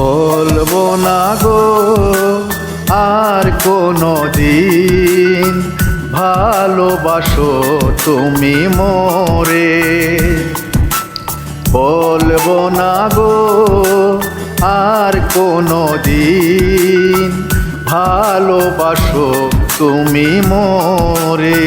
বলব না গো, আর কোনো দিন ভালোবাসো তুমি মোরে। বলব না গো, আর কোনো দিন ভালোবাসো তুমি মোরে।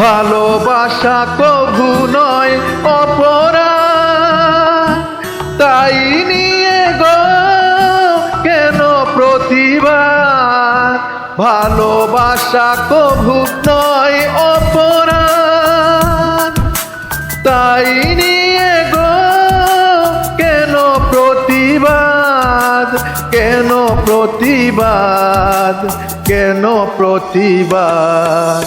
ভালোবাসা কভু নয় অপরা তাই নিয়ে গো, কেন প্রতিবাদ? ভালোবাসা কভু নয় অপরা তাই নিয়ে গো, কেন প্রতিবাদ? কেন প্রতিবাদ? কেন প্রতিবাদ?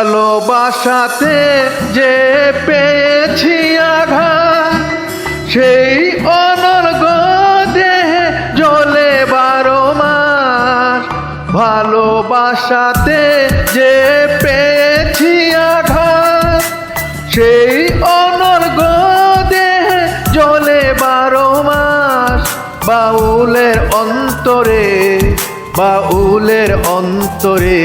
ভালোবাসাতে যে পেয়েছি আঘাত, সেই অনর্গ দেহে জলে বারো মাস। ভালোবাসাতে যে পেয়েছি আঘাত, সেই অনর্গ দেহে জলে বারো মাস। বাউলের অন্তরে বাউলের অন্তরে।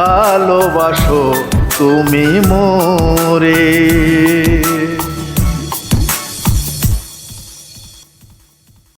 ভালোবাসো তুমি মোরে।